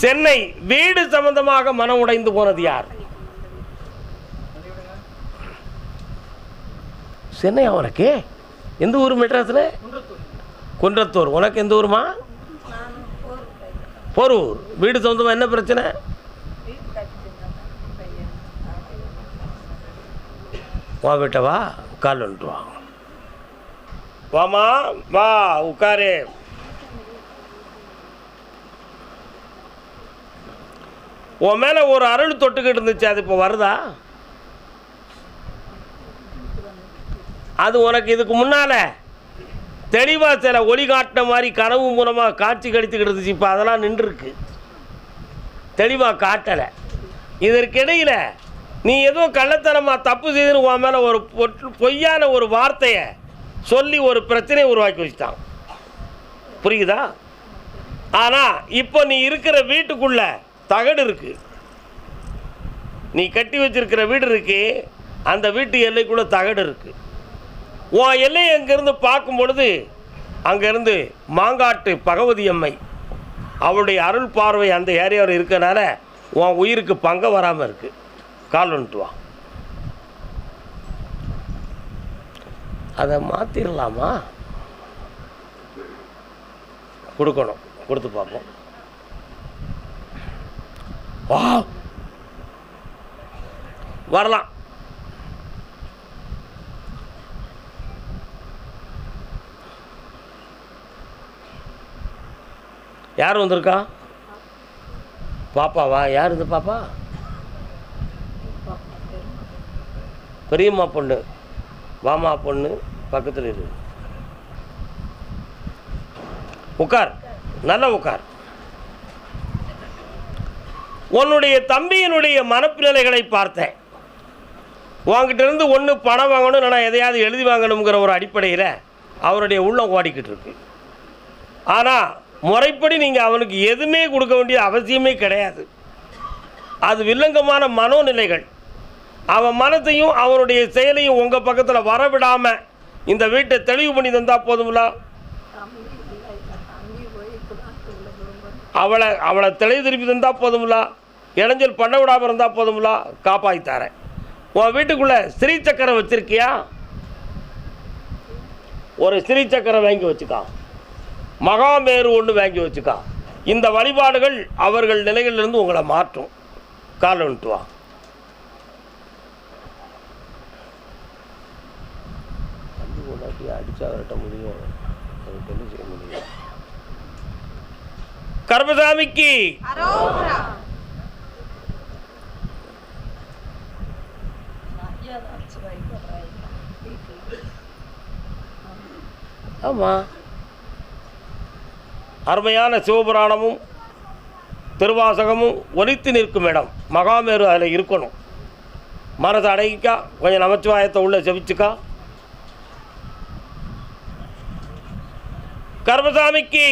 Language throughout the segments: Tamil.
சென்னை வீடு சம்பந்தமாக மனம் உடைந்து போனது யார்? சென்னை உனக்கு எந்த ஊர் மெட்ராஸில்? குன்றத்தூர். உனக்கு எந்த ஊருமா? போரூர். வீடு சொந்தமாக என்ன பிரச்சனை? வா வீட்டை வா. கால் வந்துட்டு வா. வாமா வா உட்காரு. உன் மேலே ஒரு அருள் தொட்டுக்கிட்டு இருந்துச்சு அது இப்போ வருதா? அது உனக்கு இதுக்கு முன்னால் தெளிவாக சில ஒளி காட்டின மாதிரி கனவு மூலமாக காட்சி கடித்துக்கிட்டு இருந்துச்சு இப்போ அதெல்லாம் நின்றுருக்கு. தெளிவாக காட்டலை. இதற்கிடையில் நீ ஏதோ கள்ளத்தனமாக தப்பு செய்துன்னு உன் மேலே ஒரு பொய்யான ஒரு வார்த்தையை சொல்லி ஒரு பிரச்சனையை உருவாக்கி வச்சுட்டான். புரியுதா? ஆனால் இப்போ நீ இருக்கிற வீட்டுக்குள்ளே தகடு இருக்கு. நீ கட்டி வச்சிருக்கிற வீடு இருக்கு. அந்த வீட்டு எல்லைக்குள்ள தகடு இருக்கு. உன் எல்லையை அங்கேருந்து பார்க்கும் பொழுது அங்கேருந்து மாங்காட்டு பகவதி அம்மை அவளுடைய அருள் பார்வை அந்த ஏரியாவில் இருக்கனால உன் உயிருக்கு பங்க வராமல் இருக்கு. கால் வந்துட்டு வா. அதை மாற்றிடலாமா கொடுக்கணும். கொடுத்து பார்ப்போம். வா. வரலாம். யார் வந்திருக்கா? பாப்பாவா? யார் இது பாப்பா? பெரியம்மா பொண்ணு. வாமா பொண்ணு பக்கத்தில் இரு. உட்கார். நல்லா உட்கார். உன்னுடைய தம்பியினுடைய மனப்பிரலைகளை பார்த்தேன். உங்ககிட்ட இருந்து ஒன்று பணம் வாங்கணும் நான் எதையாவது எழுதி வாங்கணுங்கிற ஒரு அடிப்படையில் அவருடைய உள்ளம் ஓடிக்கிட்டு இருக்கு. ஆனால் முறைப்படி நீங்கள் அவனுக்கு எதுவுமே கொடுக்க வேண்டிய அவசியமே கிடையாது. அது வில்லங்கமான மனோநிலைகள். அவன் மனத்தையும் அவனுடைய செயலையும் உங்கள் பக்கத்தில் வரவிடாமல் இந்த வீட்டை தெளிவு பண்ணி தந்தால் போதுங்களா அவளை அவளை தெளிவு திருப்பி தந்தால் போதுங்களா இளைஞல் பண்ண விடாமல் இருந்தால் போதுங்களா காப்பாற்றி தரேன். உன் வீட்டுக்குள்ளே ஸ்ரீ சக்கரம் வச்சுருக்கியா? ஒரு ஸ்ரீ சக்கரம் வாங்கி வச்சுக்கா. மகாமேரு ஒன்று வாங்கி வச்சுக்கா. இந்த வழிபாடுகள் அவர்கள் நிலைகளிலிருந்து உங்களை மாற்றும். காலை வா. அடிச்சா விரட்ட முடியும். செய்ய முடியும்? கர்மசாமிக்கு ஆமாம் அருமையான சிவபுராணமும் திருவாசகமும் ஒலித்து நிற்கும் இடம். மகாமேரு அதில் இருக்கணும். மனதை அடங்கிக்கா கொஞ்சம் நமச்சிவாயத்தை உள்ளே செவிச்சுக்கா கர்மசாமிக்கு.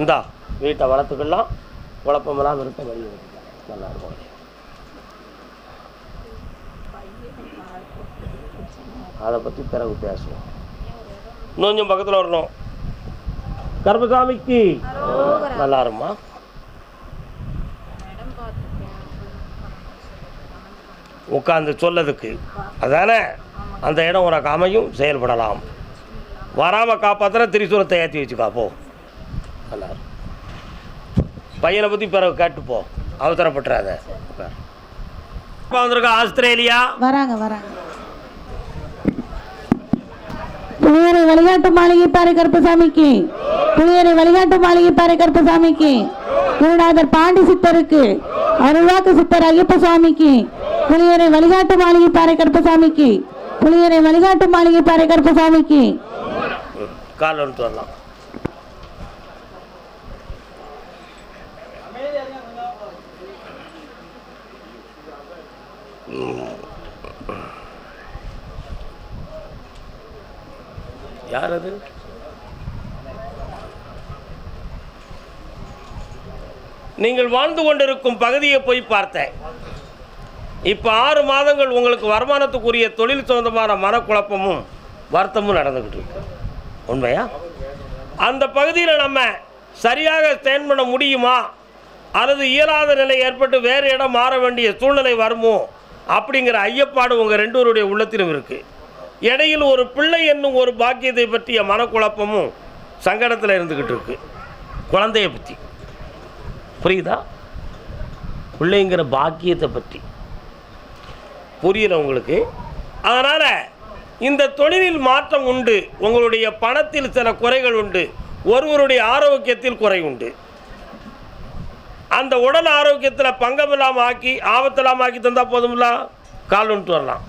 இந்தா வீட்டை வளர்த்துக்கலாம். குழப்பமெல்லாம் இருக்க. வழி நல்லா இருக்கும். அதை பற்றி பிறகு பேசுவோம். இன்னும் கொஞ்சம் பக்கத்தில் வரணும். கர்மசாமிக்கு. நல்லா இருமா உட்காந்து சொல்லதுக்கு. அதானே? அந்த இடம் உனக்கு அமையும் செயல்படலாம். வராமல் காப்பாற்றின திரிசூலத்தை ஏற்றி வச்சுக்கா போ. நல்லா. பையனை பற்றி பிறகு கேட்டுப்போ அவசரப்பட்டுறாத. வந்திருக்கா ஆஸ்திரேலியா? வராங்க வராங்க. புளியரை வழிகாட்டு மாளிகை பாறை கருப்பசாமிக்கு. புளியரை வழிகாட்டு மாளிகை பாறை கருப்பசாமிக்கு. குருநாதர் பாண்டி சித்தருக்கு. அருள்வாக்கு சித்தர் ஐயப்ப சுவாமிக்கு. புளியரை வழிகாட்டு மாளிகை பாறை கருப்பசாமிக்கு. புளியரை வழிகாட்டு மாளிகை பாறை கருப்பசாமிக்கு. கால் வந்துட்டு வரலாம். யார் அது நீங்கள் வாழ்ந்து கொண்டிருக்கும் பகுதியை போய் பார்த்தேன். இப்போ ஆறு மாதங்கள் உங்களுக்கு வருமானத்துக்குரிய தொழில் சொந்தமான மனக்குழப்பமும் வருத்தமும் நடந்துக்கிட்டு இருக்கு. உண்மையா? அந்த பகுதியில் நம்ம சரியாக ஸ்டேன் பண்ண முடியுமா? அல்லது இயலாத நிலை ஏற்பட்டு வேறு இடம் மாற வேண்டிய சூழ்நிலை வருமோ? அப்படிங்கிற ஐயப்பாடு உங்கள் ரெண்டோருடைய உள்ளத்திலும் இருக்குது இடையில் ஒரு பிள்ளை என்னும் ஒரு பாக்கியத்தை பற்றிய மனக்குழப்பமும் சங்கடத்தில் இருந்துக்கிட்டு இருக்கு. குழந்தைய பற்றி புரியுதா? பிள்ளைங்கிற பாக்கியத்தை பற்றி புரியல உங்களுக்கு? அதனால் இந்த தொழிலில் மாற்றம் உண்டு. உங்களுடைய பணத்தில் சில குறைகள் உண்டு. ஒருவருடைய ஆரோக்கியத்தில் குறை உண்டு. அந்த உடல் ஆரோக்கியத்தில் பங்கமில்லாமல் ஆக்கி ஆபத்தில்லாமல் ஆக்கி தந்தால் போதும்ல? கால் வந்துட்டு வரலாம்.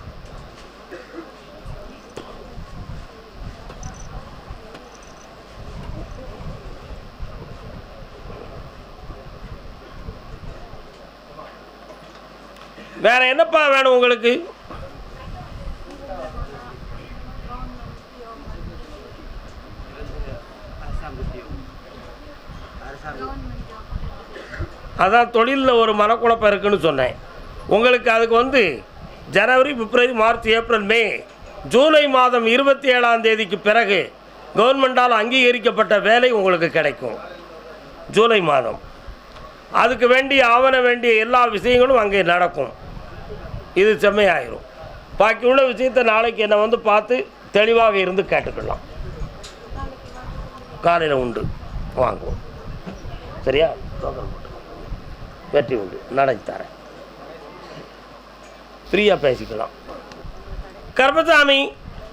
வேற என்னப்பா வேணும் உங்களுக்கு? அதான் தொழிலில் ஒரு மனக்குழப்பம் இருக்குன்னு சொன்னேன். உங்களுக்கு அதுக்கு வந்து ஜனவரி பிப்ரவரி மார்ச் ஏப்ரல் மே ஜூலை மாதம் இருபத்தி ஏழாம் தேதிக்கு பிறகு கவர்மெண்டால் அங்கீகரிக்கப்பட்ட வேலை உங்களுக்கு கிடைக்கும். ஜூலை மாதம். அதுக்கு வேண்டிய ஆவண வேண்டிய எல்லா விஷயங்களும் அங்கே நடக்கும். இது செம்மையாயிரும். பாக்கி உள்ள விஷயத்தை நாளைக்கு என்னை வந்து பார்த்து தெளிவாக இருந்து கேட்டுக்கலாம். காலையில் உண்டு. வாங்குவோம். சரியா? வெற்றி உண்டு. நடத்தி தரேன். ஃப்ரீயாக பேசிக்கலாம். கர்மசாமி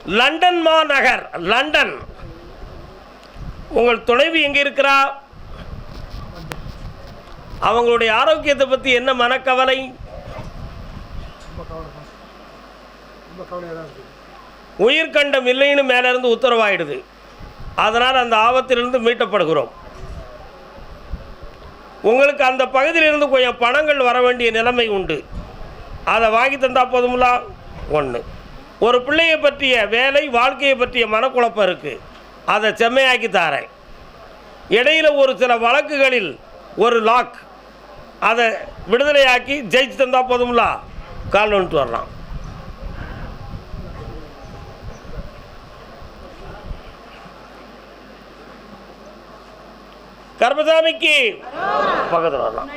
லண்டன் மாநகர் லண்டன். உங்கள் துணைவி எங்கே இருக்கிறா? அவங்களுடைய ஆரோக்கியத்தை பற்றி என்ன மனக்கவலை? உயிர்கண்டம் இல்லைன்னு மேலேருந்து உத்தரவாயிடுது. அதனால் அந்த ஆபத்திலிருந்து மீட்டப்படுகிறோம். உங்களுக்கு அந்த பகுதியிலிருந்து கொஞ்சம் பணங்கள் வர வேண்டிய நிலைமை உண்டு. அதை வாங்கி தந்தால் போதுங்களா ஒன்று ஒரு பிள்ளையை பற்றிய வேலை வாழ்க்கையை பற்றிய மனக்குழப்பம் இருக்குது அதை செம்மையாக்கி தாரேன். இடையில் ஒரு சில வழக்குகளில் ஒரு லாக். அதை விடுதலையாக்கி ஜெயிச்சு தந்தால் போதுங்களா கால் வந்துட்டு வரலாம். கர்மசாமிக்கு பக்கத்தில் வரலாம்.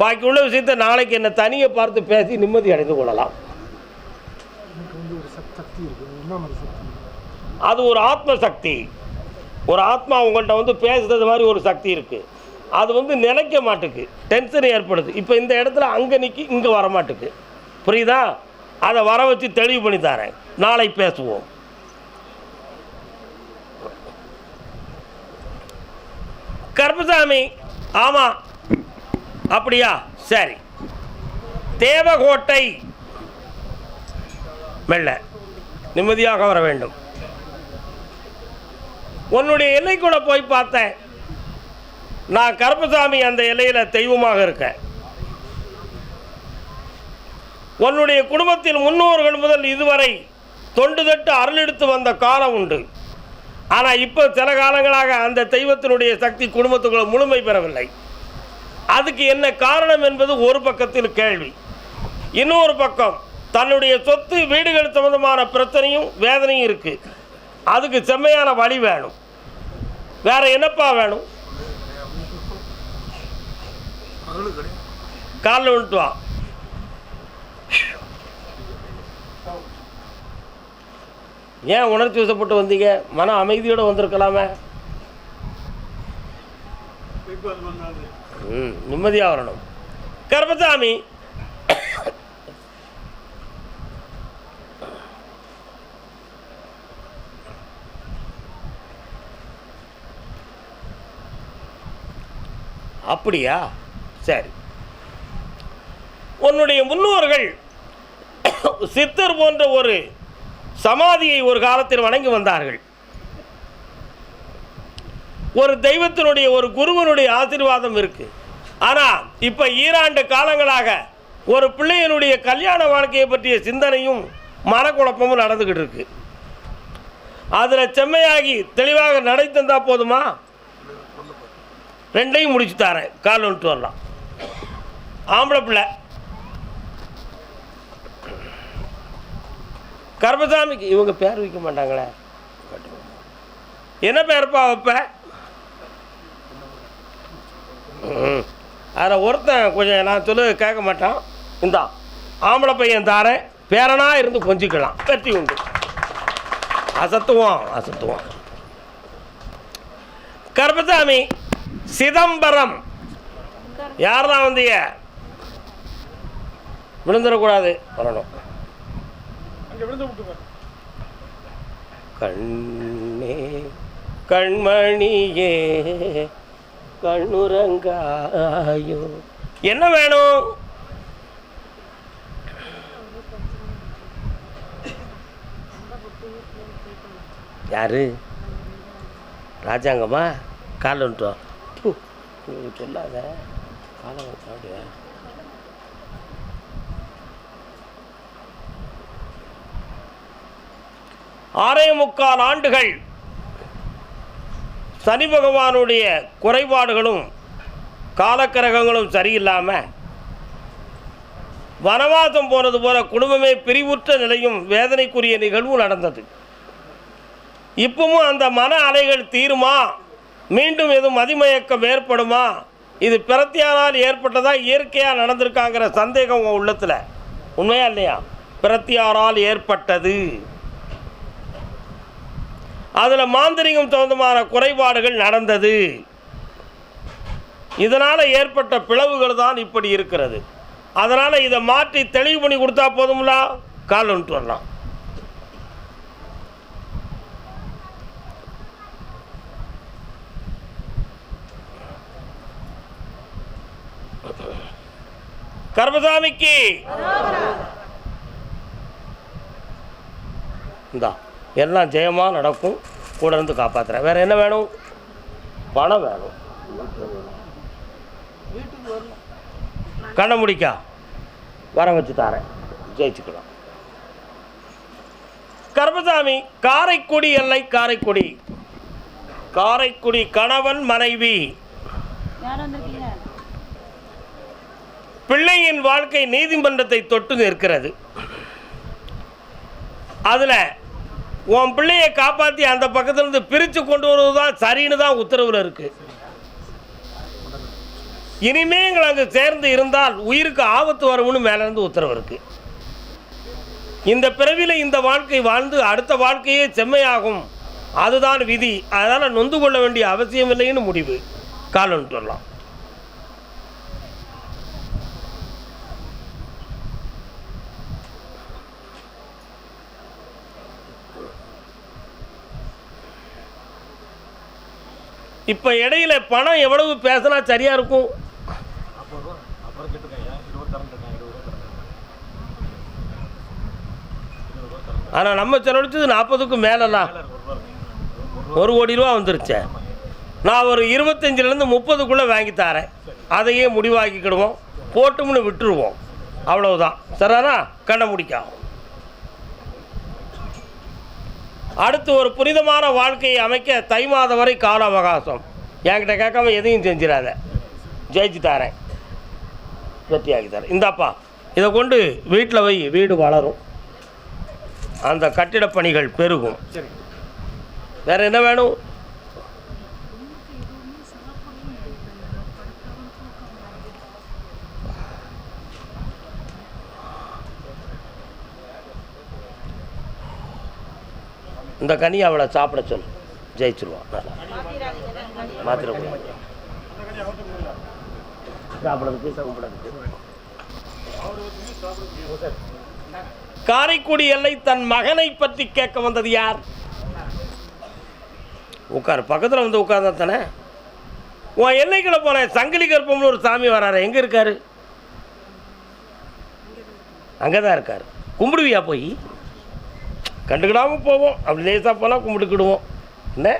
பாக்கி உள்ள விஷயத்தை நாளைக்கு என்ன தனியை பார்த்து பேசி நிம்மதி அடைந்து கொள்ளலாம். அது ஒரு ஆத்ம சக்தி ஒரு ஆத்மா உங்கள்கிட்ட வந்து பேசுறது மாதிரி ஒரு சக்தி இருக்குது அது வந்து நினைக்க மாட்டுக்கு. டென்ஷன் ஏற்படுது. இப்போ இந்த இடத்துல அங்கே நிற்கி இங்கே வர மாட்டுக்கு புரியுதா? அதை வர வச்சு தெளிவு பண்ணி தரேன். நாளை பேசுவோம். கருப்பசாமி ஆமாம் அப்படியா? சரி. தேவகோட்டை. மெல்ல. நிம்மதியாக வர வேண்டும். உன்னுடைய எல்லை கூட போய் பார்த்தேன். நான் கருப்பசாமி அந்த எல்லையில் தெய்வமாக இருக்கேன். உன்னுடைய குடும்பத்தில் முன்னோர்கள் முதல் இதுவரை தொண்டு தட்டு அருளெடுத்து வந்த காலம் உண்டு. ஆனால் இப்போ சில காலங்களாக அந்த தெய்வத்தினுடைய சக்தி குடும்பத்துக்குள்ள முழுமை பெறவில்லை. அதுக்கு என்ன காரணம் என்பது ஒரு பக்கத்தில் கேள்வி. இன்னொரு பக்கம் தன்னுடைய சொத்து வீடுகள் சம்பந்தமான பிரச்சனையும் வேதனையும் இருக்குது அதுக்கு செம்மையான வழி வேணும். வேற என்னப்பா வேணும்? காலில் விட்டு ஏன் உணர்ச்சி வசப்பட்டு வந்தீங்க? மன அமைதியோடு வந்திருக்கலாமே. ம் நிம்மதியாக வரணும். கர்மசாமி அப்படியா? சரி. உன்னுடைய முன்னோர்கள் சித்தர் போன்ற ஒரு சமாதியை ஒரு காலத்தில் வணங்கி வந்தார்கள். ஒரு தெய்வத்தினுடைய ஒரு குருவனுடைய ஆசீர்வாதம் இருக்கு. ஆனால் இப்போ ஈராண்டு காலங்களாக ஒரு பிள்ளையினுடைய கல்யாண வாழ்க்கையை பற்றிய சிந்தனையும் மனக்குழப்பமும் நடந்துக்கிட்டு இருக்கு. அதில் செம்மையாகி தெளிவாக நடை போதுமா? ரெண்டையும் முடிச்சு தரேன். கால் வந்துட்டு வரலாம். ஆம்பளை பிள்ளை. கர்மசாமிக்கு இவங்க பேர் வைக்க மாட்டாங்களே. என்ன பேர்ப்பா வைப்ப அதில் ஒருத்தன் கொஞ்சம் நான் சொல்லு கேட்க மாட்டான். இந்தா ஆம்பளை பையன் தாரேன். பேரனா இருந்து கொஞ்சிக்கலாம். வெற்றி உண்டு. அசத்துவோம் அசத்துவான். கருப்பசாமி சிதம்பரம். யார் தான் வந்தீங்க விழுந்துடக்கூடாது. வரணும். அங்கே விழுந்து விட்டுங்க கண்ணே கண்மணியே கண்ணுரங்காயோ என்ன வேணும்? யாரு? ராஜாங்கம்மா? காலன்ட்டோம் சொல்லாத. காலம் வந்துட்டா ஆறே முக்கால் ஆண்டுகள் சனி பகவானுடைய குறைபாடுகளும் காலக்கிரகங்களும் சரியில்லாமல் வனவாசம் போனது போல குடும்பமே பிரிவுற்ற நிலையும் வேதனைக்குரிய நிகழ்வும் நடந்தது. இப்பவும் அந்த மன அலைகள் தீருமா? மீண்டும் எதுவும் மதிமயக்கம் ஏற்படுமா? இது பிரத்தியாரால் ஏற்பட்டதா? இயற்கையாக நடந்திருக்காங்கிற சந்தேகம் உங்கள் உள்ளத்தில். உண்மையா இல்லையா? பிரத்தியாரால் ஏற்பட்டது. அதில் மாந்திரிகம் சம்பந்தமான குறைபாடுகள் நடந்தது. இதனால் ஏற்பட்ட பிளவுகள் தான் இப்படி இருக்கிறது. அதனால் இதை மாற்றி தெளிவு பண்ணி கொடுத்தா போதும்லா? கால் வந்துட்டு வரலாம். கர்மசாமிக்கு. இந்தா. எல்லாம் ஜெயமாக நடக்கும். கூட இருந்து காப்பாற்றுறேன் வேறு என்ன வேணும்? பணம் வேணும். கண்ணை முடிக்கா. வர வச்சு தாரேன். ஜெயிச்சுக்கலாம். கர்மசாமி காரைக்குடி எல்லை காரைக்குடி. காரைக்குடி கணவன் மனைவி. பிள்ளையின் வாழ்க்கை நீதிமன்றத்தை தொட்டு நிற்கிறது. அதில் உன் பிள்ளையை காப்பாற்றி அந்த பக்கத்துலேருந்து பிரித்து கொண்டு வருவது தான் சரின்னு தான் உத்தரவில் இருக்குது இனிமே எங்களை அங்கே சேர்ந்து இருந்தால் உயிருக்கு ஆபத்து வரும்னு மேலேருந்து உத்தரவு இருக்குது இந்த பிறவியில் இந்த வாழ்க்கை வாழ்ந்து அடுத்த வாழ்க்கையே செம்மையாகும். அதுதான் விதி. அதனால் நொந்து கொள்ள வேண்டிய அவசியம் இல்லைன்னு முடிவு. காலன்ட்டு வரலாம். இப்போ இடையில பணம் எவ்வளவு பேசினா சரியாக இருக்கும்? ஆனால் நம்ம செலவழிச்சது நாற்பதுக்கும் மேலலாம் ஒரு கோடி ரூபா வந்துருச்சு. நான் ஒரு இருபத்தஞ்சிலேருந்து முப்பதுக்குள்ளே வாங்கி தரேன். அதையே முடிவாக்கிக்கிடுவோம். போட்டும்னு விட்டுருவோம். அவ்வளவுதான். சரிதானா? கண்ணை முடிக்காகும் அடுத்து ஒரு புனிதமான வாழ்க்கையை அமைக்க தை மாதம் வரை கால அவகாசம் என்கிட்ட கேட்காம எதையும் செஞ்சிடாத. ஜெயிச்சு தரேன் வெற்றியாக்கி தரேன் இந்தாப்பா இதை கொண்டு வீட்டில் வை வீடு வளரும். அந்த கட்டிடப் பணிகள் பெருகும். வேற என்ன வேணும்? இந்த கனி அவளை சாப்பிட சொல்லு. ஜெயிச்சிருவான். நல்லா. மாத்திரக்கூடாது சாப்பிட்றதுக்கு சாப்பிட்றதுக்கு காரைக்குடி எல்லை தன் மகனை பற்றி கேட்க வந்தது யார்? உட்கார். பக்கத்தில் வந்து உட்கார்ந்தா தானே? உன் எல்லைக்குள்ள போன சங்கிலி கற்பம்னு ஒரு சாமி வராரு. எங்கே இருக்காரு? அங்கே தான் இருக்கார். கும்பிடுவியா போய்? கண்டுக்கிடாமல் போவோம். அப்படி லேசாக போனால் கும்பிட்டுக்கிடுவோம். என்ன?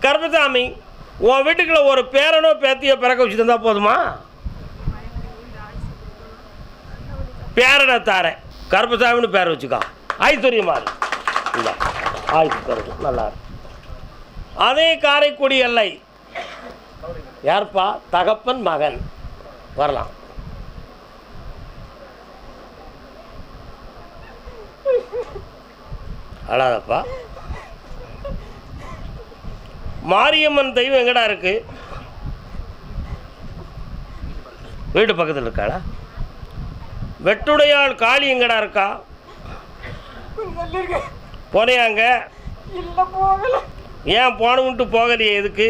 கருப்பசாமி உன் வீட்டுக்குள்ள ஒரு பேரனோ பேத்தியோ பிறக்க வச்சு தந்தா போதுமா? பேரனை தாரேன். கருப்பசாமின்னு பேர் வச்சுக்கோ. ஐஸ்வர்யமா இல்லை ஆயுசு நல்லா அதே காரைக்குடி எல்லை. யார்ப்பா? தகப்பன் மகன். வரலாம். அழாதப்பா. மாரியம்மன் தெய்வம் எங்கடா இருக்கு? வீடு பக்கத்தில் இருக்காளா? வெட்டுடையாள் காளி எங்கடா இருக்கா? போனையாங்க ஏன் போனவுன்ட்டு போகலையே எதுக்கு?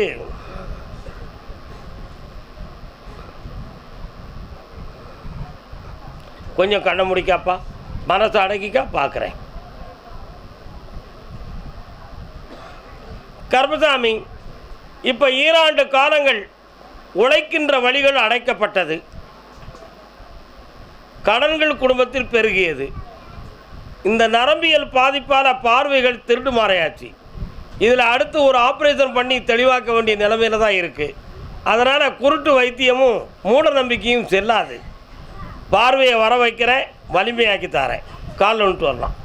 கொஞ்சம் கண்ணை முடிக்காப்பா. மனசை அடக்கிக்கா பார்க்குறேன் கர்மசாமி இப்போ ஈராண்டு காலங்கள் உழைக்கின்ற வழிகள் அடைக்கப்பட்டது. கடன்கள் குடும்பத்தில் பெருகியது. இந்த நரம்பியல் பாதிப்பான பார்வைகள் திருடு மாறையாச்சு. இதில் அடுத்து ஒரு ஆப்ரேஷன் பண்ணி தெளிவாக்க வேண்டிய நிலைமையில தான் இருக்குது அதனால் குருட்டு வைத்தியமும் மூட நம்பிக்கையும் செல்லாது. பார்வையை வர வைக்கிறேன் வலிமையாக்கி தரேன். காலில் வந்துட்டு வரலாம்.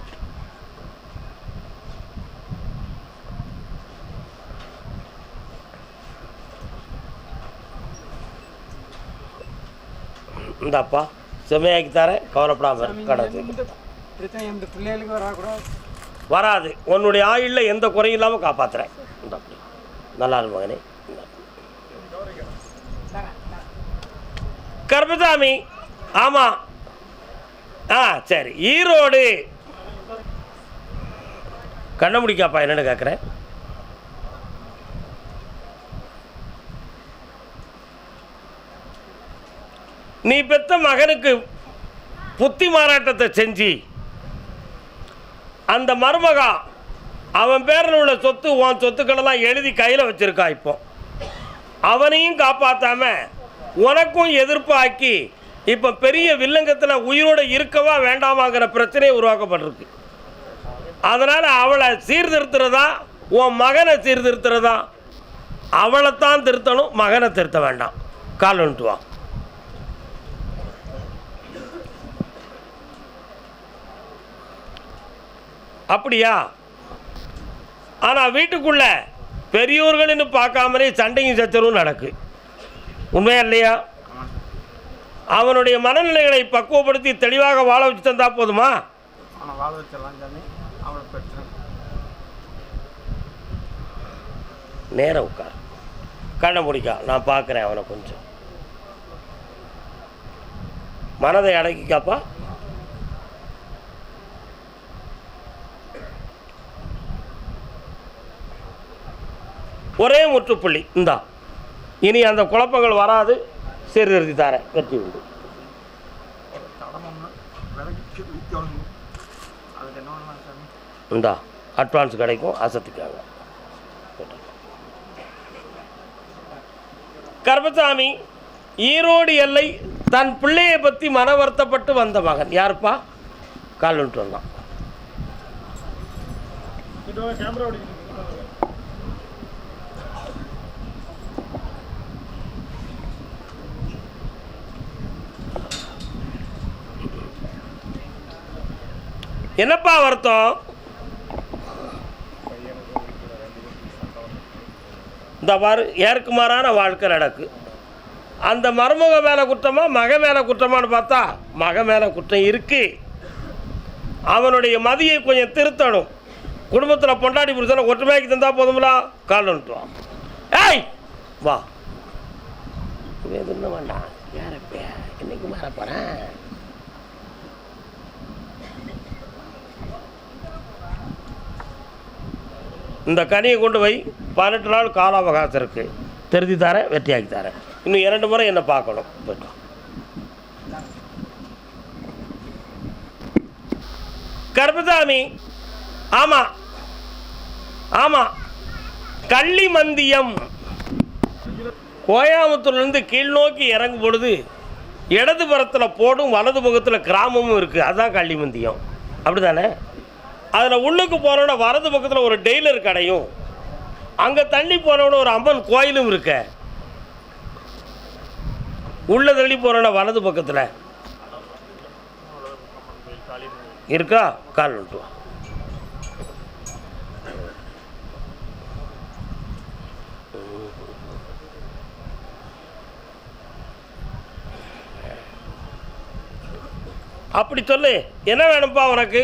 இந்தாப்பா செம்மையாக்கி தரேன் கவலைப்படாமல் இரு, கடை தூக்கி. இந்த பிரச்சனை இந்த பிள்ளைகளுக்கு வரக்கூடாது வராது. உன்னுடைய ஆயுளில் எந்த குறையும் இல்லாமல் காப்பாற்றுறேன் நல்லா இரு மகனே. கருப்பசாமி ஆமாம் ஆ சரி. ஈரோடு. கண்ண முடிக்காப்பா என்னன்னு கேட்குறேன் நீ பெத்த மகனுக்கு புத்தி மாறாட்டத்தை செஞ்சு அந்த மருமகா அவன் பேரில் உள்ள சொத்து உன் சொத்துக்களெல்லாம் எழுதி கையில் வச்சுருக்கா இப்போ. அவனையும் காப்பாற்றாம உனக்கும் எதிர்ப்பாக்கி இப்போ பெரிய வில்லங்கத்தில் உயிரோடு இருக்கவா வேண்டாமாங்கிற பிரச்சனையை உருவாக்கப்பட்டிருக்கு. அதனால் அவளை சீர்திருத்துறதா உன் மகனை சீர்திருத்துறதா அவளைத்தான் திருத்தணும் மகனை திருத்த வேண்டாம். கால் வந்துட்டு அப்படியா? ஆனால் வீட்டுக்குள்ள பெரியோர்கள்னு பார்க்காமலே சண்டையும் சச்சரவும் நடக்கு. உண்மையா இல்லையா? அவனுடைய மனநிலைகளை பக்குவப்படுத்தி தெளிவாக வாழ வச்சு தந்தா போதுமா? நேரம் உட்கார். கண்ணை முடிக்கா நான் பார்க்குறேன் அவனை கொஞ்சம். மனதை அடக்கிக்காப்பா? ஒரே முற்றுப்புள்ளி இந்தா. இனி அந்த குழப்பங்கள் வராது சீர்திருத்தி தாரேன் வெற்றி உண்டு. இந்தா அட்வான்ஸ் கிடைக்கும் அசத்துக்காங்க. கர்மசாமி ஈரோடு எல்லை தன் பிள்ளையை பற்றி மன வருத்தப்பட்டு வந்த மகன். யாருப்பா? கால் விட்டு வந்தான். என்னப்பா வருத்தம்? இந்த பாரு ஏற்குமாறான வாழ்க்கை நடக்கு. அந்த மருமக மேலே குற்றமா மக மேலே குற்றமான்னு பார்த்தா மக மேலே குற்றம் இருக்கு. அவனுடைய மதியை கொஞ்சம் திருத்தணும். குடும்பத்தில் பொண்டாடி புருஷனை ஒற்றுமையாக்கி தந்தால் போதுங்களா காலன்ட்டுவான் ஏய் வா. இது வேண்டாம். யாரப்ப இன்னைக்கு மாற போகிறேன் இந்த கனியை கொண்டு போய் பதினெட்டு நாள் கால அவகாசம் இருக்குது திருத்தி தரேன் வெற்றியாக்கி தரேன் இன்னும் இரண்டு முறை என்னை பார்க்கணும். போய்ட்டு கர்பசாமி ஆமாம் ஆமாம் கள்ளிமந்தியம். கோயாமுத்தூர்லேருந்து கீழ் நோக்கி இறங்கும் பொழுது இடது புறத்தில் போடும் வலது முகத்தில் கிராமமும் இருக்குது அதுதான் கள்ளிமந்தியம். அப்படி தானே அதில் உள்ளுக்கு போனோட வரது பக்கத்தில் ஒரு டெய்லர் கடையும். அங்கே தள்ளி போனோட ஒரு அம்மன் கோயிலும் இருக்க. உள்ளே தள்ளி போனோட வலது பக்கத்தில். இருக்கா? கால் விட்டு அப்படி சொல்லு. என்ன வேணும்ப்பா உனக்கு?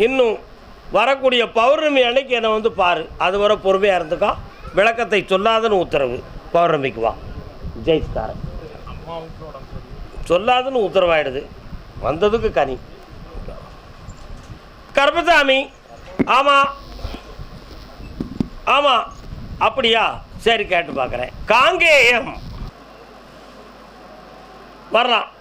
இன்னும் வரக்கூடிய பௌர்ணமி அன்னைக்கு என்னை வந்து பாரு. அது வர பொறுமையாக இருந்துக்கா. விளக்கத்தை சொல்லாதன்னு உத்தரவு. பௌர்ணமிக்கு வா. ஜெயிச்சுக்காரன் சொல்லாதுன்னு உத்தரவாயிடுது. வந்ததுக்கு கனி. கருப்பசாமி. ஆமாம் ஆமாம் அப்படியா? சரி கேட்டு பார்க்குறேன். காங்கேயம். வரலாம்.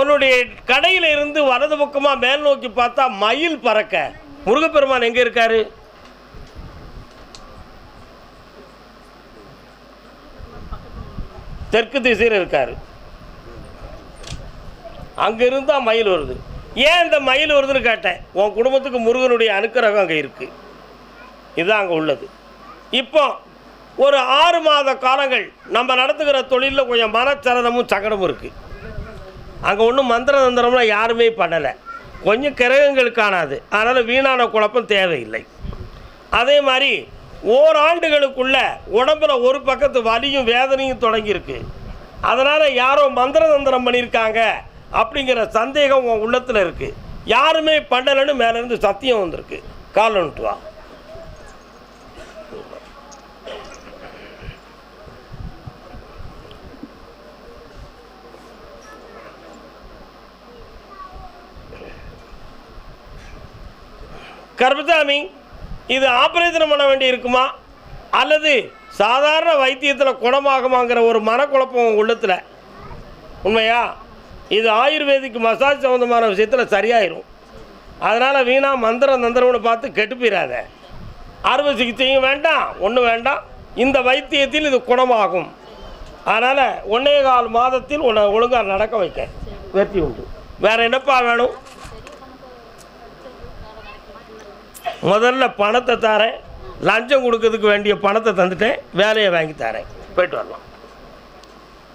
உன்னுடைய கடையில் இருந்து வலது பக்கமாக மேல் நோக்கி பார்த்தா மயில் பறக்க. முருகப்பெருமான் எங்கே இருக்காரு? தெற்கு திசையில் இருக்கார். அங்கிருந்து தான் மயில் வருது. ஏன் இந்த மயில் வருதுன்னு கேட்டேன். உன் குடும்பத்துக்கு முருகனுடைய அனுக்கிரகம் அங்கே இருக்குது இதுதான் அங்கே உள்ளது. இப்போ ஒரு ஆறு மாத காலங்கள் நம்ம நடத்துகிற தொழிலில் கொஞ்சம் மனச்சலனமும் சங்கடமும் இருக்குது அங்கே ஒன்றும் மந்திர தந்திரம்லாம் யாருமே பண்ணலை. கொஞ்சம் கிரகங்கள் காணாது. அதனால் வீணான குழப்பம் தேவையில்லை. அதே மாதிரி ஓராண்டுகளுக்குள்ள உடம்புல ஒரு பக்கத்து வலியும் வேதனையும் தொடங்கியிருக்கு. அதனால் யாரோ மந்திர தந்திரம் பண்ணியிருக்காங்க அப்படிங்கிற சந்தேகம் உன் உள்ளத்தில் இருக்குது யாருமே பண்ணலைன்னு மேலேருந்து சத்தியம் வந்திருக்கு. காலன்ட்டுவா வா கர்பசாமி இது ஆபரேஷன் பண்ண வேண்டி இருக்குமா? அல்லது சாதாரண வைத்தியத்தில் குணமாகுமாங்கிற ஒரு மனக்குழப்பம் உங்கள் உள்ளத்தில்? உண்மையா? இது ஆயுர்வேதிக் மசாஜ் சம்மந்தமான விஷயத்தில் சரியாயிரும். அதனால் வீணாக மந்திரம் தந்திரம்னு பார்த்து கெட்டுப்பிடாத அறுவை சிகிச்சையும் வேண்டாம் ஒன்றும் வேண்டாம். இந்த வைத்தியத்தில் இது குணமாகும். அதனால் ஒன்றே கால் மாதத்தில் உன்னை ஒழுங்காக நடக்க வைக்க. வெற்றி உண்டு. வேறு என்னப்பா வேணும்? முதல்ல பணத்தை தரேன். லஞ்சம் கொடுக்கறதுக்கு வேண்டிய பணத்தை தந்துட்டேன். வேலையை வாங்கி தரேன். போயிட்டு வரலாம்.